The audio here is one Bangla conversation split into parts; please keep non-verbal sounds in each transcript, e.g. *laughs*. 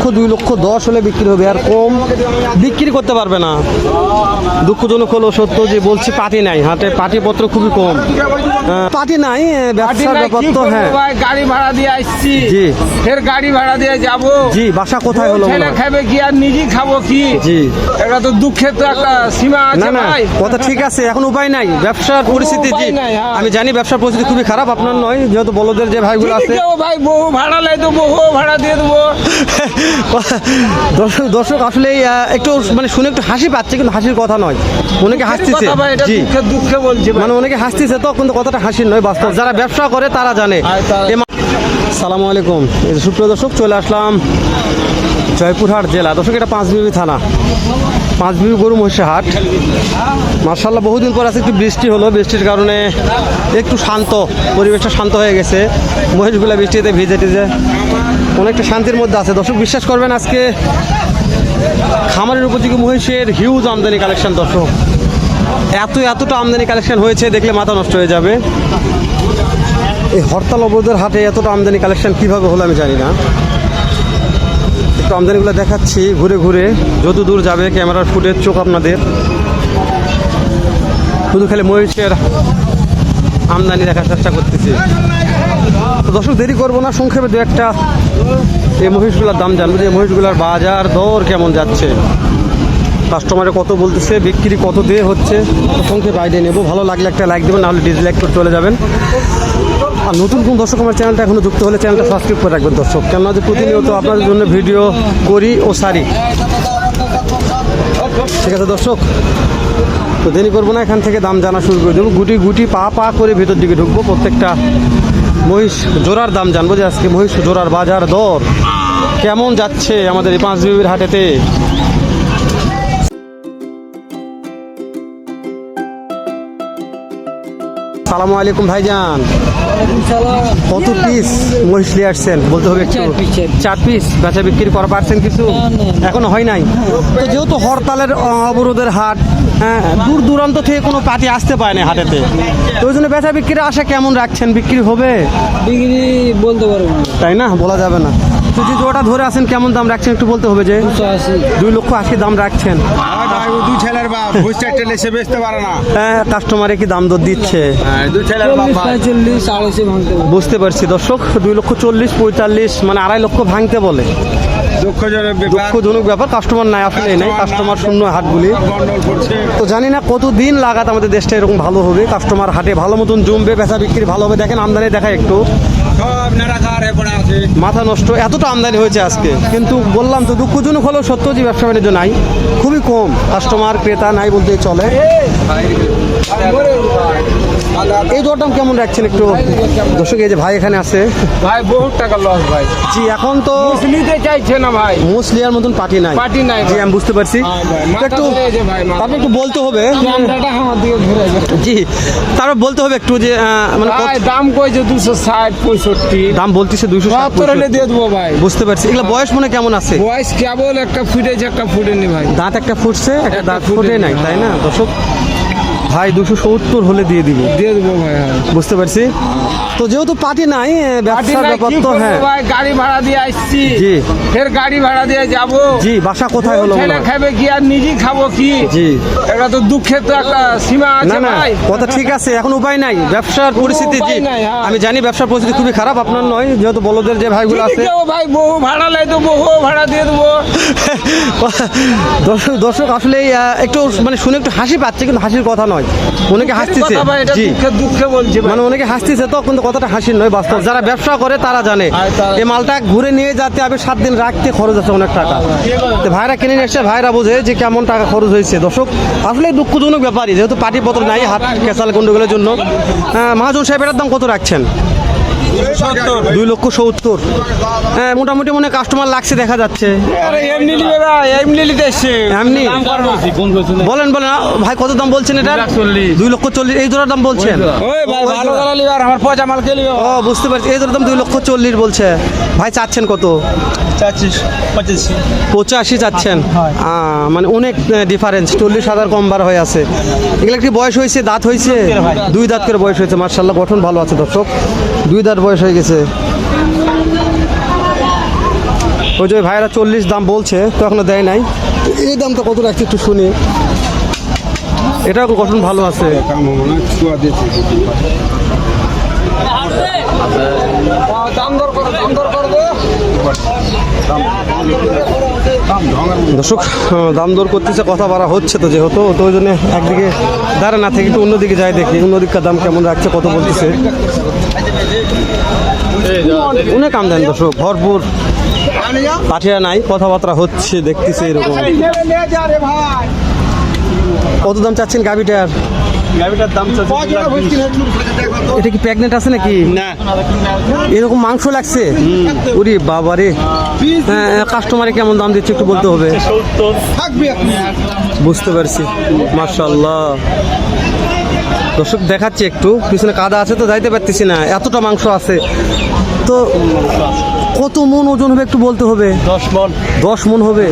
লক্ষ দুই লক্ষ দশ হলে বিক্রি হবে আর কম বিক্রি করতে পারবে না। দুঃখজনক হলো সত্য যে বলছি পাটি নাই হাটে পাটিপত্র খুবই কম। পাটি নাই ব্যবসার ব্যাপার তো হ্যাঁ। গাড়ি ভাড়া দিয়ে আসছি। জি। ফের গাড়ি ভাড়া দিয়ে যাব। জি বাসা কোথায় হলো ছেলে খাবে কি আর নিজেই খাব কি? জি। এটা তো দুঃখের তো একটা সীমা আছে না ভাই। কথা ঠিক আছে এখন উপায় নাই। ব্যবসার পরিস্থিতি জি হ্যাঁ। আমি জানি ব্যবসার পরিস্থিতি খুবই খারাপ আপনার নয় যেহেতু বলদের যে ভাইগুলো আছে। ভাই বহু ভাড়া লাই তো বহু ভাড়া দিয়ে দেবো। *laughs* *laughs* দর্শক দর্শক আসলে একটু মানে শুনে একটু হাসি পাচ্ছে কিন্তু হাসির কথা নয়। অনেকে হাসতেছে। জি। দুঃখে মানে অনেকে হাসতেছে তো কিন্তু কথাটা হাসির নয় বাস্তব। যারা ব্যবসা করে তারা জানে। সালামু আলাইকুম। সুপ্রিয় দর্শক চলে আসলাম জয়পুরহাট জেলা। দর্শক এটা পাঁচবিবি থানা। পাঁচবিবি গরু মহিষের হাট। মার্শাল্লাহ বহুদিন পর আছে একটু বৃষ্টি হলো। বৃষ্টির কারণে একটু শান্ত পরিবেশটা শান্ত হয়ে গেছে। মহিষগুলা বৃষ্টিতে ভিজে টিজে। অনেকটা শান্তির মধ্যে আছে। দর্শক, বিশ্বাস করবেন আজকে খামারের উপযোগী মহিষের হিউজ আমদানি কালেকশন দর্শক। এত, এতটা আমদানি কালেকশন হয়েছে, দেখলে মাথা নষ্ট হয়ে যাবে। এই হরতাল অবরোধের হাটে এতটা আমদানি কালেকশন কীভাবে হলো আমি জানি না। একটু আমদানিগুলো দেখাচ্ছি ঘুরে ঘুরে যত দূর যাবে ক্যামেরার ফুটের চোখ আপনাদের। শুধু খালি মহিষের আমদানি দেখার চেষ্টা করতেছি। দর্শক, দেরি করব না, সংক্ষেপে দু একটা এই মহিষগুলোর দাম জানব, যে মহিষগুলোর বাজার দর কেমন যাচ্ছে। কাস্টমারে কত বলতেছে, বিক্রি কত দিয়ে হচ্ছে সংক্ষেপে আইডিয়া নেব, ভালো লাগলে একটা লাইক দেবেন নাহলে ডিসলাইক করে চলে যাবেন। আর নতুন কোন দর্শক আমার চ্যানেলটা এখনও যুক্ত হলে চ্যানেলটা সাবস্ক্রাইব করে রাখবেন দর্শক। কেননা যে প্রতিনিয়ত আপনাদের জন্য ভিডিও করি ও সারি। ঠিক আছে দর্শক, তো দেরি করব না, এখান থেকে দাম জানা শুরু করে দেবো। গুটি গুটি পা পা করে ভেতর দিকে ঢুকবো, প্রত্যেকটা মহিষ জোড়ার দাম জানব যে আজকে মহিষ জোড়ার বাজার দর কেমন যাচ্ছে আমাদের এই পাঁচ বিবির হাটেতে? সালামু আলাইকুম ভাইজান। কত পিস মহিষ নিয়ে আসছেন? বলতে হবে একটু। চার পিস বেচা বিক্রি করা পারছেন কিছু। এখনও হয় নাই? তো যেহেতু হরতালের অবরোধের হাট দূর দূরান্ত থেকে কোনো পার্টি আসতে পারে না হাটেতে। তো ওই জন্য বেচা বিক্রির আশা কেমন রাখছেন? বিক্রি হবে? ডিগ্রি বলতে পারব তাই না? বলা যাবে না। তো যে ধরে আছেন কেমন দাম রাখছেন একটু বলতে হবে যে? দুই লক্ষ আশি দাম রাখছেন। দুই ছেলের বাপ। বেচতে পারে না। হ্যাঁ কাস্টমারে কি দাম দর দিচ্ছে? হ্যাঁ, দুই ছেলের বুঝতে পারছি। দর্শক দুই লক্ষ চল্লিশ পঁয়তাল্লিশ মানে আড়াই লক্ষ ভাঙতে বলে। দুঃখজনক ব্যাপার দুঃখজনক ব্যাপার কাস্টমার নাই আসলে নেই কাস্টমার শূন্য হাটগুলি তো জানি না কতদিন লাগাত আমাদের দেশটা এরকম ভালো হবে কাস্টমার হাটে ভালো মতন জমবে বেচা বিক্রি ভালো হবে দেখেন আমদানি দেখায় একটু মাথা নষ্ট এতটা আমদানি হয়েছে আজকে কিন্তু বললাম তো দুঃখজনক হলেও সত্য যে ব্যবসা বাণিজ্য নাই খুবই কম কাস্টমার ক্রেতা নাই বলতে চলে এই দরদাম কেমন রাখছেন একটু? দর্শক এই যে ভাই এখানে আছে। ভাই বহুত টাকা লস ভাই। জি এখন তো নিতে চাইছে না ভাই। মুসলিয়ার মতন পার্টি নাই। পার্টি নাই জি আমি বুঝতে পারছি। হ্যাঁ একটু। তারপরে একটু বলতে হবে। জি তারপর বলতে হবে একটু যে মানে দাম কইছে দুশো ষাট পঁয়ষট্টি। দাম বলতেছে দুইশো বাহাত্তর হলে দিয়ে দেবো ভাই। বুঝতে পারছি। এগুলো বয়স মনে কেমন আছে? বয়স কেবল একটা ফুটেছে একটা ফুটেনি ভাই। দাঁত একটা ফুটছে একটা দাঁত ফুটে ফুটে নাই তাই না হ্যাঁ। দর্শক? ভাই দুশো সত্তর হলে দিয়ে দিব। দিয়ে দেবো ভাই হ্যাঁ। বুঝতে পারছি? তো যেহেতু পার্টি নাই ব্যবসার ব্যাপার তো হ্যাঁ। ভাই? গাড়ি ভাড়া দিয়ে আসছি। জি। ফের গাড়ি ভাড়া দিয়ে যাব। জি বাসা কোথায় হলো ছেলে খাবে কি আর নিজেই খাব কি? জি। এটা তো দুঃখের তো একটা সীমা আছে ভাই। কথা ঠিক আছে এখন উপায় নাই। ব্যবসার পরিস্থিতি জি। হ্যাঁ। আমি জানি ব্যবসার পরিস্থিতি খুবই খারাপ আপনার নয় যেহেতু বলদের যে ভাইগুলো আছে। ভাই বহু ভাড়া লাই তো বহু ভাড়া দিয়ে দেবো। দর্শক দর্শক আসলে একটু মানে শুনে একটু হাসি পাচ্ছে কিন্তু হাসির কথা নয়। অনেকে হাসতেছে। জি। দুঃখে দুঃখে বলছি মানে অনেকে হাসতেছে তো কিন্তু কথাটা হাসির নয় বাস্তব। যারা ব্যবসা করে তারা জানে এই মালটা ঘুরে নিয়ে যাতে আমি সাত দিন রাখতে খরচ আছে অনেক টাকা। তো ভাইরা কিনে নিয়ে এসছে ভাইরা বোঝে যে কেমন টাকা খরচ হয়েছে। দর্শক আসলে দুঃখজনক ব্যাপারই যেহেতু পাটি পত্র নাই হাত কেসাল গন্ডগোলের জন্য। হ্যাঁ, মহাজন সাহেব এটার দাম কত রাখছেন? দুই লক্ষ সত্তর। হ্যাঁ মোটামুটি মনে কাস্টমার লাগছে দেখা যাচ্ছে। এমনি বলেন বলেন ভাই কত দাম বলছেন এটা দুই লক্ষ চল্লিশ এই জোড়ার দাম বলছেন? ও বুঝতে পারছি এই জোড়ার দাম দুই লক্ষ চল্লিশ বলছে। ভাই চাচ্ছেন কত? চাচ্ছিস পঁচিশি। পঁচাশি চাচ্ছেন? মানে অনেক ডিফারেন্স চল্লিশ হাজার কম বার হয়ে আছে। এগুলো একটি বয়স হয়েছে? দাঁত হয়েছে? দুই দাঁত করে বয়স হয়েছে মার্শাল্লাহ গঠন ভালো আছে দর্শক। দুই দাঁত বয়স হয়ে গেছে। ওই যে ভাইরা চল্লিশ দাম বলছে, তো এখনও দেয় নাই। এই দামটা কত রাখছে একটু শুনি। এটাও গঠন ভালো আছে। দর্শক, দাম দর করতেছে, কথা বাড়া হচ্ছে তো যেহেতু, তো ওই জন্য একদিকে দাঁড়া না থেকে একটু অন্যদিকে যায় দেখি, অন্যদিককার দাম কেমন রাখছে, কত বলতেছে। অনেক আমদানি দর্শক ভরপুর। পাঠিয়া নাই কথাবার্তা হচ্ছে দেখতেছে এরকম। কত দাম চাচ্ছেন গাভিটার? দাম এটা কি প্রেগনেন্ট আছে নাকি? না। এরকম মাংস লাগছে? ওরে বাবারে হ্যাঁ কাস্টমারে কেমন দাম দিচ্ছে একটু বলতে হবে। বুঝতে পারছি। মার্শাল্লাহ দর্শক দেখাচ্ছি একটু পিছনে কাদা আছে তো যাইতে পারতেছি না এতটা মাংস আছে। তো কত মন ওজন হবে একটু বলতে হবে? দশ মন। দশ মন হবে?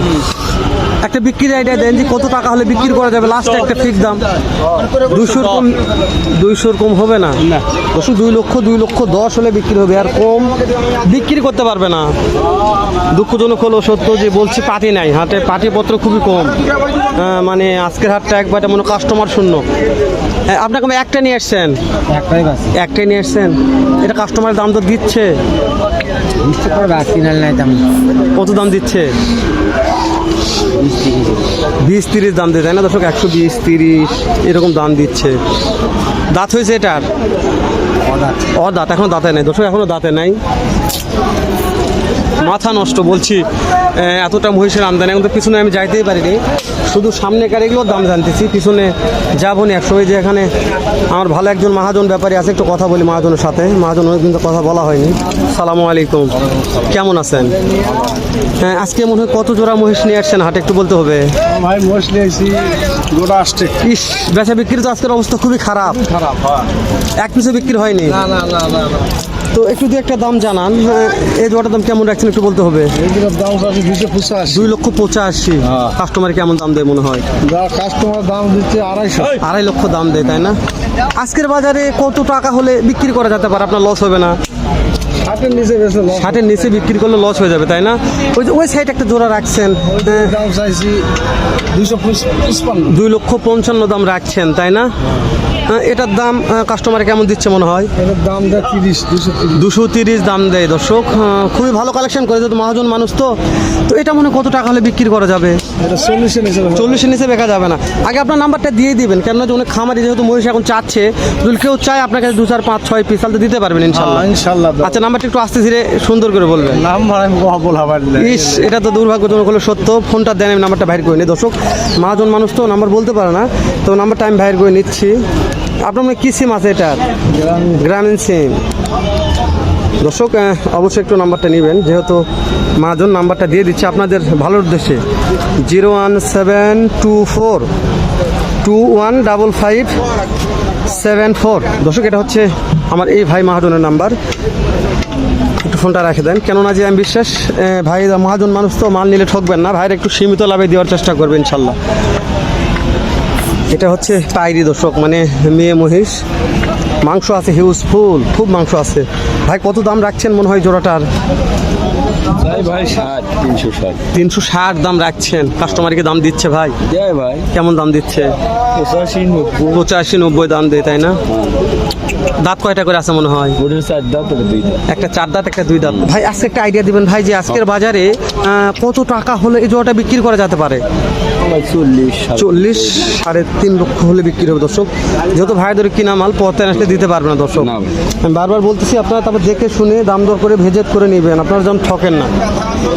একটা বিক্রির আইডিয়া দেন যে কত টাকা হলে বিক্রি করা যাবে লাস্ট একটা ফিক্স দাম। দুইশোর কম দুইশোর কম হবে না? দর্শক দুই লক্ষ দুই লক্ষ দশ হলে বিক্রি হবে আর কম বিক্রি করতে পারবে না। দুঃখজনক হলো সত্য যে বলছি পাটি নাই হাটে পাটিপত্র খুবই কম। মানে আজকের হাটটা একবারে মনে কাস্টমার শূন্য। আপনাকে আমি একটা নিয়ে আসছেন? একটাই বাস একটাই নিয়ে আসছেন? এটা কাস্টমারের দাম তো দিচ্ছে। কত দাম দিচ্ছে? বিশ তিরিশ দাম দিয়ে তাই না দর্শক? একশো বিশ তিরিশ এরকম দাম দিচ্ছে। দাঁত হয়েছে এটার? ও দাঁত এখনও দাঁতে নেই। দর্শক এখনও দাঁতে নাই। মাথা নষ্ট বলছি এতটা মহিষের আমদানি এখন তো পিছনে আমি যাইতেই পারিনি। শুধু সামনে গাড়িগুলোর দাম জানতেছি পিছনে যাব না একসময় যে এখানে আমার ভালো একজন মহাজন ব্যাপারী আছে একটু কথা বলি মহাজনের সাথে। মহাজন অনেকদিন তো কথা বলা হয়নি। সালামু আলাইকুম। কেমন আছেন? হ্যাঁ আজকে মনে হয় কত জোড়া মহিষ নিয়ে আসছেন? হাটে একটু বলতে হবে। ভাই গোটা আসছে। ইস বেচা বিক্রির তো আজকের অবস্থা খুবই খারাপ। খারাপ হ্যাঁ। এক পিসে বিক্রি হয়নি? না না না না। তো একটু দিয়ে একটা দাম জানান এই জোড়াটার দাম কেমন রাখছেন একটু বলতে হবে? দুই লক্ষ পঁচাশি। হ্যাঁ। কাস্টমার কেমন দাম দেয় মনে হয়? কাস্টমার দাম দিচ্ছে আড়াইশো। আড়াই লক্ষ দাম দেয় তাই না? আজকের বাজারে কত টাকা হলে বিক্রি করা যেতে পারে? আপনার লস হবে না। ষাটের নিচে ষাটের নিচে বিক্রি করলে লস হয়ে যাবে তাই না? ওই যে ওই সাইড একটা জোড়া রাখছেন হ্যাঁ, দাম চাইছি দুই লক্ষ পঞ্চান্ন দাম রাখছেন তাই না? হ্যাঁ, এটার দাম কাস্টমার কেমন দিচ্ছে মনে হয়? এটার দাম দেয় তিরিশ দুশো তিরিশ। দাম দেয় দর্শক। খুবই ভালো কালেকশন করে যেহেতু মহাজন মানুষ তো। তো এটা মনে কত টাকা হলে বিক্রি করা যাবে? চল্লিশের নিচে চল্লিশের নিচে বেকা যাবে না। আগে আপনার নাম্বারটা দিয়ে দিবেন কেননা যে অনেক খামারি যেহেতু মহিষ এখন চাচ্ছে যদি কেউ চায় আপনার কাছে দু চার পাঁচ ছয় পিস তাহলে দিতে পারবেন ইনশাল্লাহ। হ্যাঁ, ইনশাল্লাহ। আচ্ছা নাম্বারটা একটু আস্তে ধীরে সুন্দর করে বলবেন। নাম ভাড়াই বল ইস এটা তো দুর্ভাগ্যজনক হলো সত্য। ফোনটা দেন আমি নাম্বারটা বাইর করে নিই। দর্শক মহাজন মানুষ তো নাম্বার বলতে পারে না। তো নাম্বারটা আমি বাইর করে নিচ্ছি। আপনার মনে কী সিম আছে এটা গ্রামীণ। সিম দর্শক অবশ্যই একটু নাম্বারটা নেবেন যেহেতু মহাজন নাম্বারটা দিয়ে দিচ্ছে আপনাদের ভালোর উদ্দেশ্যে। Zero one seven two four two one double five seven four. দর্শক এটা হচ্ছে আমার এই ভাই মাহাজনের নাম্বার। একটু ফোনটা রাখে দেন। কেননা যে আমি বিশ্বাস ভাই মহাজন মানুষ তো মাল নিলে ঠকবেন না। ভাইয়ের একটু সীমিত লাভে দেওয়ার চেষ্টা করবেন ইনশাল্লাহ। এটা হচ্ছে পাইরি দর্শক মানে মেয়ে মহিষ। মাংস আছে হিউজ ফুল খুব মাংস আছে। ভাই কত দাম রাখছেন মনে হয় জোড়াটার? ভাই ভাই ষাট তিনশো ষাট। তিনশো ষাট দাম রাখছেন। কাস্টমারকে দাম দিচ্ছে ভাই। ভাই। কেমন দাম দিচ্ছে? পঁচাশি নব্বই দাম দেয় তাই না? দাঁত কয়টা করে আছে মনে হয়? চার দাঁত দুই দাঁত। একটা চার দাঁত একটা দুই দাঁত। ভাই আজকে একটা আইডিয়া দিবেন। ভাই যে আজকের বাজারে কত টাকা হলে এই জোড়াটা বিক্রি করা যেতে পারে? ভাই চল্লিশ। চল্লিশ সাড়ে তিন লক্ষ হলে বিক্রি হবে দর্শক। যেহেতু ভাইদের কিনা মাল পথে আসলে দিতে পারবে না দর্শক। আমি বারবার বলতেছি আপনারা তারপর দেখে শুনে দাম দর করে ভেজেট করে নেবেন। আপনারা যেন ঠকেন না।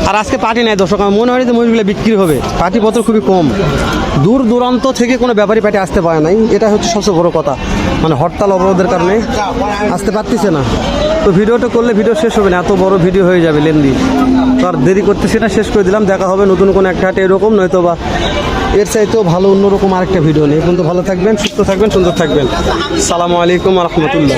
আর আজকে পার্টি নাই দর্শক। আমার মনে হয় যে মহিষগুলো বিক্রি হবে। পার্টি পত্র খুবই কম। দূর দূরান্ত থেকে কোনো ব্যাপারী পার্টি আসতে পারে নাই। এটা হচ্ছে সবচেয়ে বড় কথা। মানে হরতাল অবরোধের কারণে। আসতে পারতেছে না। তো ভিডিওটা করলে ভিডিও শেষ হবে না, এত বড় ভিডিও হয়ে যাবে লেন্দি। তো আর দেরি করতেছি না, শেষ করে দিলাম, দেখা হবে নতুন কোনো একটা হাটে এরকম নয়তো বা এর চাইতেও ভালো অন্যরকম আরেকটা ভিডিও নেই এখন তো ভালো থাকবেন, সুস্থ থাকবেন, সুন্দর থাকবেন। সালামু আলাইকুম রহমতুল্লাহ।